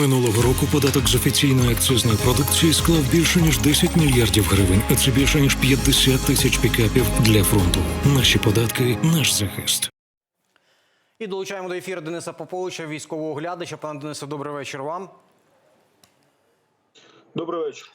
Минулого року податок з офіційної акцизної продукції склав більше ніж 10 мільярдів гривень, а це більше ніж 50 тисяч пікапів для фронту. Наші податки, наш захист. І долучаємо до ефіру Дениса Поповича, військового оглядача. Пане Денисе, добрий вечір вам. Добрий вечір.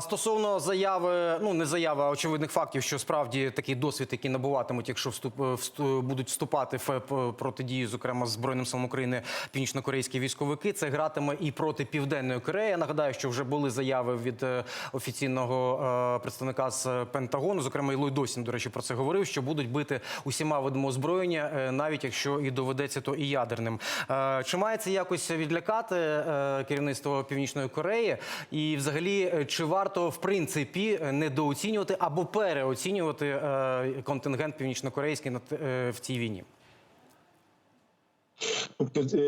Стосовно заяви, ну не заяви, а очевидних фактів, що справді такий досвід, який набуватимуть, якщо вступ, всту- будуть вступати в е, протидію, зокрема збройним силам України, північно-корейські військовики, це гратиме і проти південної Кореї. Я нагадаю, що вже були заяви від е, офіційного е, представника з Пентагону, зокрема і Остін, до речі, про це говорив, що будуть бити усіма видами озброєння, е, навіть якщо і доведеться, то і ядерним. Е, Чи має це якось відлякати е, керівництво Північної Кореї? І взагалі, е, чи варто в принципі недооцінювати або переоцінювати е, контингент північнокорейський е, в цій війні?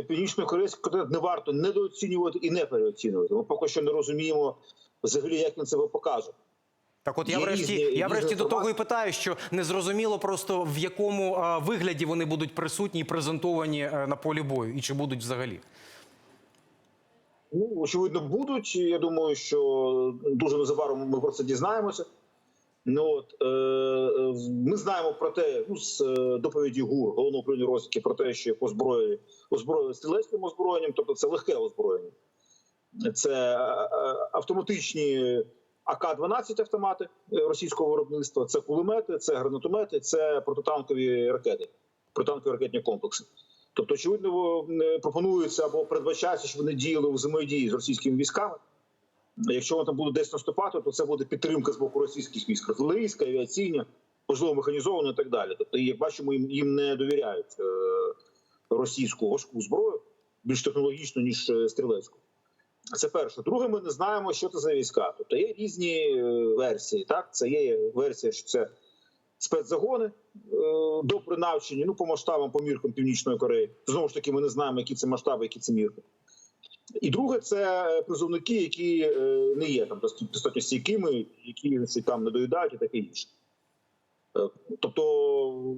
Північно-корейський континент не варто недооцінювати і не переоцінювати. Ми поки що не розуміємо взагалі, як він себе покаже. Так, от я врешті, різні- я різні врешті до того і питаю, що незрозуміло просто в якому е, вигляді вони будуть присутні і презентовані е, на полі бою, і чи будуть взагалі. Ну, очевидно, будуть. Я думаю, що дуже незабаром ми про це дізнаємося. Ну от е, е, ми знаємо про те, ну з е, доповіді ГУР головного управління розвідки про те, що їх озброїли озброїли стрілецьким озброєнням, тобто це легке озброєння. Це е, автоматичні АК-12 автомати е, російського виробництва, це кулемети, це гранатомети, це протитанкові ракети, протитанкові ракетні комплекси. Тобто, очевидно, е, пропонується або передбачається, що вони діяли у взаємодії з російськими військами. Якщо вони там будуть десь наступати, то це буде підтримка з боку російських військ, артилерійська, авіаційна, можливо, механізована і так далі. Тобто, як бачимо, їм, їм не довіряють е, російську важку зброю більш технологічно, ніж е, стрілецьку. Це перше. Друге, ми не знаємо, що це за війська. Тобто є різні версії. Так, це є версія, що це спецзагони е, добре навчені, ну по масштабам, по міркам Північної Кореї. Знову ж таки, ми не знаємо, які це масштаби, які це мірки. І друге, це призовники, які е, не є там достатньо стійкими, які там не доїдають і таке інше. Е, Тобто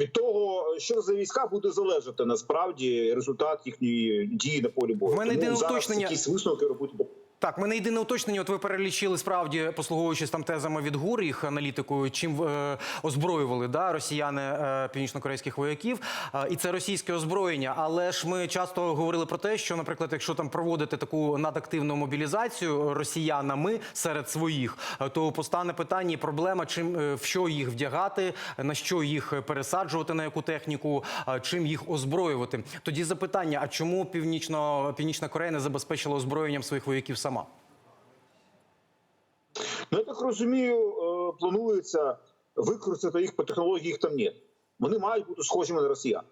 від того, що за війська буде залежати насправді результат їхньої дії на полі бою. В мене єдине уточнення- якісь висновки робити. Так, мене єдине уточнення. От ви перелічили справді, послуговуючись там тезами від ГУР, їх аналітикою, чим е, озброювали да, росіяни е, північно-корейських вояків, Е, і це російське озброєння. Але ж ми часто говорили про те, що, наприклад, якщо там проводити таку надактивну мобілізацію росіянами серед своїх, е, то постане питання і проблема, чим е, в що їх вдягати, на що їх пересаджувати, на яку техніку, е, чим їх озброювати. Тоді запитання: а чому північно північна Корея не забезпечила озброєнням своїх вояків сама? Ну, я так розумію, е, планується використати їх по технології, їх там нет. Вони мають бути схожими на росіян.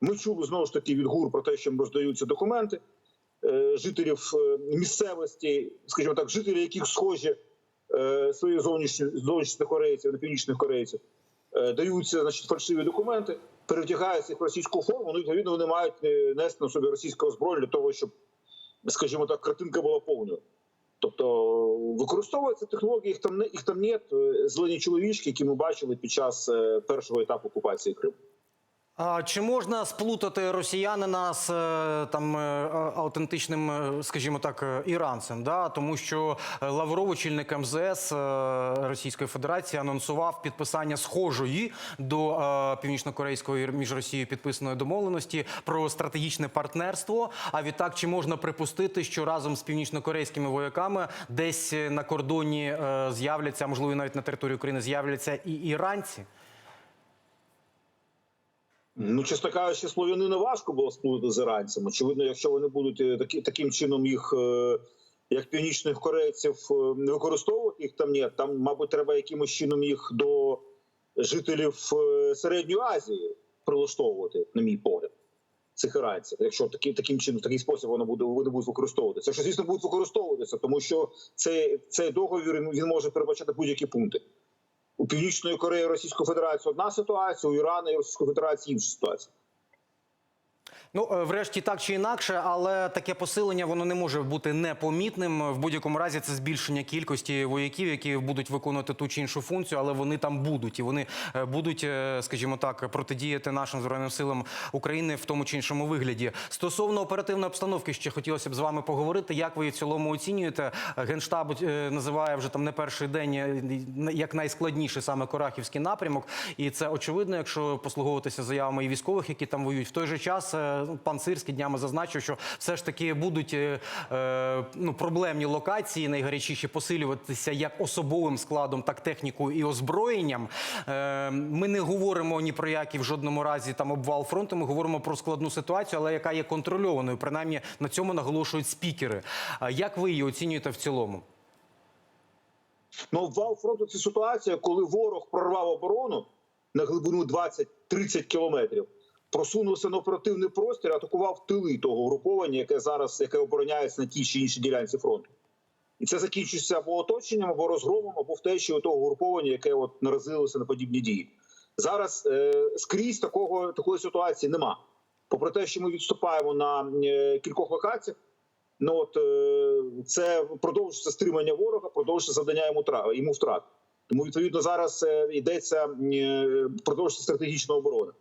Ми чули знову ж таки від ГУР про те, що їм роздаються документи е, жителів е, місцевості, скажімо так, жителі, яких схожі свої зовнішні зовнішніх корейців на північних корейців, даються значить, фальшиві документи, перевдягаються в російську форму. Ну, відповідно, вони мають нести на собі російське озброєння для того, щоб, скажімо так, картинка була повною. Тобто використовуються технології, їх там не їх там нет. Е, Зелені чоловічки, які ми бачили під час е, першого етапу окупації Криму. А чи можна сплутати росіянина з е, там е, аутентичним, е, скажімо так, іранцем? Да? Тому що Лавров, очільник МЗС Російської Федерації, анонсував підписання схожої до північно-корейської між Росією підписаної домовленості про стратегічне партнерство. А відтак, чи можна припустити, що разом з північно-корейськими вояками десь на кордоні з'являться, можливо, навіть на території України з'являться і іранці? Ну, чесно кажучи, слов'янина важко було сплутати з іранцями. Очевидно, якщо вони будуть е, такі, таким чином їх, е, як північних корейців, е, використовувати їх там ні, там, мабуть, треба якимось чином їх до жителів е, Середньої Азії прилаштовувати, на мій погляд. Цих іранців, якщо такі, таким чином, в такий спосіб воно буде вони будуть використовуватися. Що звісно будуть використовуватися, тому що цей, цей договір він може передбачати будь-які пункти. У Північної Кореї Російської Федерації одна ситуація, у Ірану і Російської Федерації інша ситуація. Ну, е, врешті, так чи інакше, але таке посилення воно не може бути непомітним. В будь-якому разі це збільшення кількості вояків, які будуть виконувати ту чи іншу функцію, але вони там будуть і вони е, будуть, е, скажімо так, протидіяти нашим збройним силам України в тому чи іншому вигляді. Стосовно оперативної обстановки, ще хотілося б з вами поговорити. Як ви в цілому оцінюєте? Генштаб називає вже там не перший день як найскладніший саме Корахівський напрямок, і це очевидно, якщо послуговуватися заявами і військових, які там воюють. В той же час пан Сирський днями зазначив, що все ж таки будуть е, е, ну, проблемні локації, найгарячіші посилюватися як особовим складом, так технікою і озброєнням. Е, ми не говоримо ні про який в жодному разі там обвал фронту. Ми говоримо про складну ситуацію, але яка є контрольованою. Принаймні на цьому наголошують спікери. Як ви її оцінюєте в цілому? Ну, вал фронту це ситуація, коли ворог прорвав оборону на глибину 20-30 кілометрів, просунувся на оперативний простір, атакував тили того угруповання, яке зараз яке обороняється на тій чи іншій ділянці фронту. І це закінчується або оточенням, або розгромом, або втечею того угруповання, яке от наразилося на подібні дії. Зараз е, скрізь такого такої ситуації нема. Попри те, що ми відступаємо на е, кількох локаціях, ну от е, це продовжується стримання ворога, продовжується завдання йому тра- йому втрат. Тому відповідно зараз е, йдеться е, продовжується стратегічна оборона.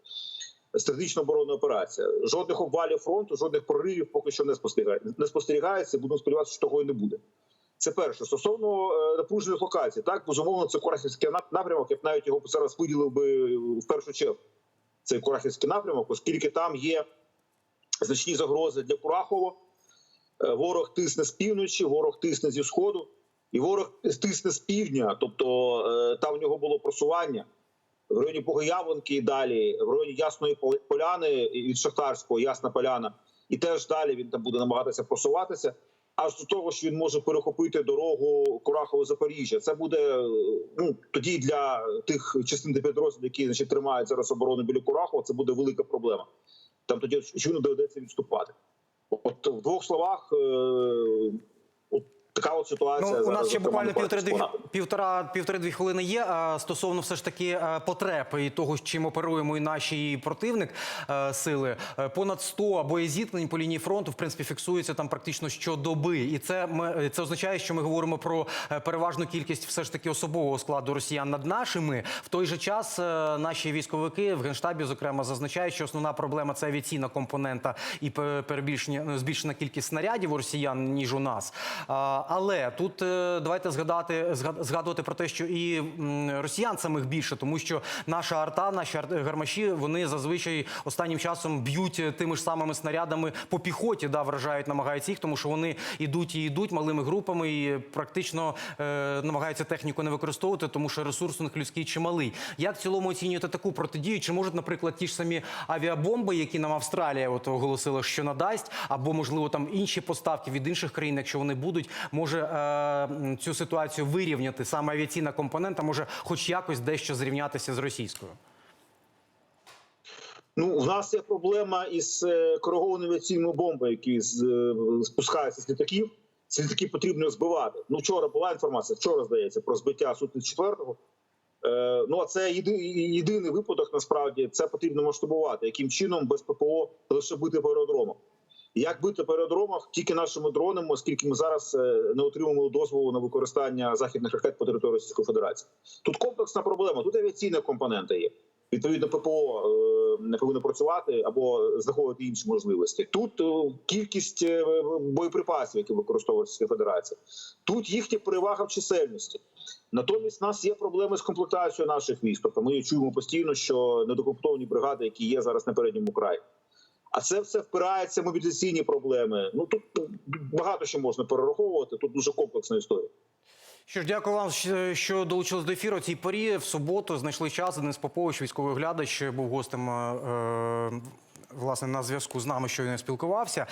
Стратегічна оборонна операція. Жодних обвалів фронту, жодних проривів поки що не спостерігається. Не спостерігається. Будемо сподіватися, що того і не буде. Це перше. Стосовно е, напружених локацій, так безумовно, це Курахівський напрямок. Я б навіть його зараз виділив би в першу чергу. Цей Курахівський напрямок, оскільки там є значні загрози для Курахова. Е, Ворог тисне з півночі, ворог тисне зі сходу, і ворог тисне з півдня. Тобто е, там в нього було просування в районі Богоявленки і далі, в районі Ясної Пол- Поляни від Шахтарського, Ясна Поляна. І теж далі він там буде намагатися просуватися. Аж до того, що він може перехопити дорогу Курахово Запоріжжя. Це буде ну тоді для тих частин підрозділів, які значить тримають зараз оборону біля Курахова, це буде велика проблема. Там тоді очевидно доведеться відступати. От в двох словах, е, така от ситуація. Ну, у нас ще буквально півтори-дві півтора, півтори-дві хвилини є. Стосовно все ж таки е, потреб і того, з чим оперуємо і наші і противник е, сили, Е, понад 100 боєзіткнень по лінії фронту в принципі фіксується там практично щодоби. І це ми це означає, що ми говоримо про переважну кількість все ж таки особового складу росіян над нашими. В той же час наші військовики в генштабі, зокрема, зазначають, що основна проблема це авіаційна компонента і пе- перебільшення ну, збільшена кількість снарядів у росіян ніж у нас. Але тут е, давайте згадати згад- згадувати про те, що і росіян самих більше, тому що наша арта, наші гармаші, вони зазвичай останнім часом б'ють е, тими ж самими снарядами по піхоті, да, вражають, намагаються їх, тому що вони йдуть і йдуть малими групами і практично е, намагаються техніку не використовувати, тому що ресурс у них людський чималий. Як в цілому оцінюєте таку протидію? Чи можуть, наприклад, ті ж самі авіабомби, які нам Австралія от оголосила, що надасть, або можливо там інші поставки від інших країн, якщо вони будуть, може е, цю ситуацію вирівняти саме авіаційна компонента, може, хоч якось дещо зрівнятися з російською. Ну, в нас є проблема із е, коригованими авіаційними бомбами, які е, спускаються з літаків. Ці літаки потрібно збивати. Ну, вчора була інформація, вчора здається, про збиття су 4 Е, ну а це єди, єдиний випадок. Насправді це потрібно масштабувати. Яким чином без ППО лише бити по аеродромах? Як бити по аеродромах тільки нашими дронами, оскільки ми зараз е, не отримуємо дозволу на використання західних ракет по території Російської Федерації. Тут комплексна проблема. Тут авіаційна компонента є. Відповідно, ППО е, не повинно працювати або знаходити інші можливості. Тут е, кількість боєприпасів, які використовує Російська Федерація. Тут їхня перевага в чисельності. Натомість, в нас є проблеми з комплектацією наших військ. Тобто ми чуємо постійно, що недокомплектовані бригади, які є зараз на передньому краї. А це все впирається в мобілізаційні проблеми. Ну тут багато що можна перераховувати. Тут дуже комплексна історія. Що ж, дякую вам, що- долучились до ефіру. Цій порі в суботу знайшли час. Денис Попович, військовий оглядач, був гостем е, е, власне на зв'язку з нами, що він спілкувався.